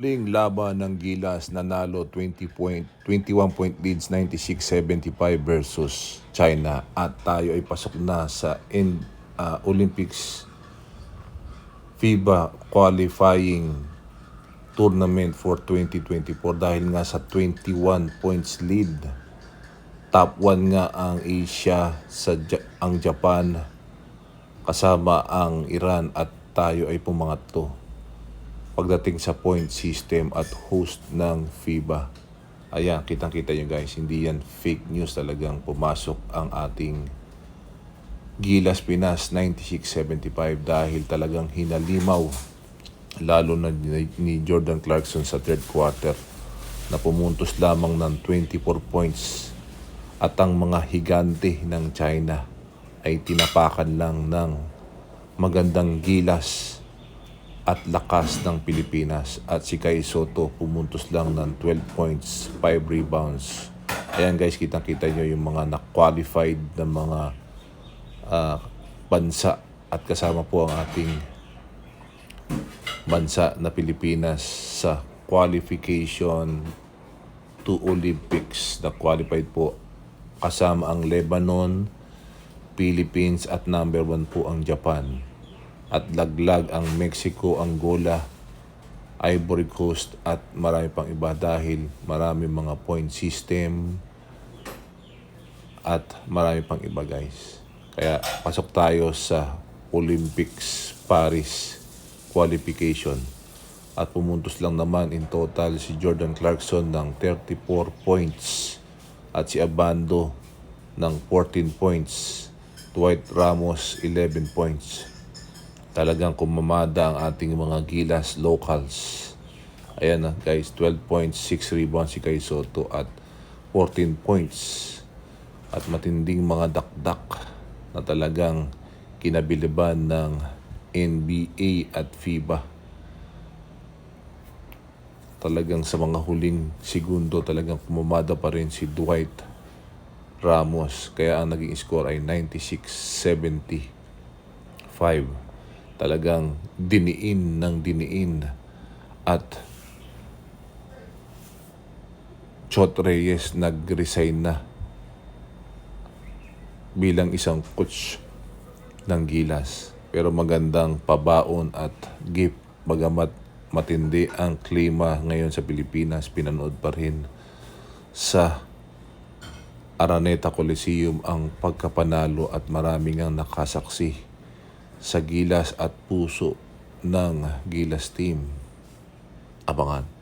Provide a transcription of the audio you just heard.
Huling laban ng Gilas nanalo 20 point, 21 point leads 96-75 versus China at tayo ay pasok na sa in, ah, Olympics FIBA qualifying tournament for 2024 dahil nga sa 21 points lead. Top 1 nga ang Asia sa ang Japan kasama ang Iran at tayo ay pumangatlo pagdating sa point system at host ng FIBA. Ayan, kitang-kita nyo guys, hindi yan fake news talagang pumasok ang ating Gilas Pinas 96-75 dahil talagang hinalimaw lalo na ni Jordan Clarkson sa third quarter na pumuntos lamang ng 24 points at ang mga higante ng China ay tinapakan lang ng magandang gilas at lakas ng Pilipinas at si Kai Soto pumuntos lang ng 12 points, 5 rebounds. Ayan guys, kitang-kita nyo yung mga na-qualified na mga ah, bansa at kasama po ang ating bansa na Pilipinas sa qualification to Olympics na qualified po kasama ang Lebanon, Philippines at number one po ang Japan at laglag ang Mexico, Angola, Ivory Coast at marami pang iba dahil marami mga point system at marami pang iba guys. Kaya pasok tayo sa Olympics Paris qualification at pumuntos lang naman in total si Jordan Clarkson ng 34 points at si Abando ng 14 points. Dwight Ramos 11 points talagang kumamada ang ating mga gilas locals. Ayan na guys, 12 points, 6 rebounds si Kai Soto at 14 points. At matinding mga dakdak na talagang kinabiliban ng NBA at FIBA. Talagang sa mga huling segundo talagang kumamada pa rin si Dwight Ramos. Kaya ang naging score ay 96-75 talagang diniin ng diniin at Chot Reyes nag-resign na bilang isang coach ng Gilas. Pero magandang pabaon at gift bagamat matindi ang klima ngayon sa Pilipinas, pinanood pa rin sa Araneta Coliseum ang pagkapanalo at maraming ang nakasaksi sa gilas at puso ng Gilas Team. Abangan.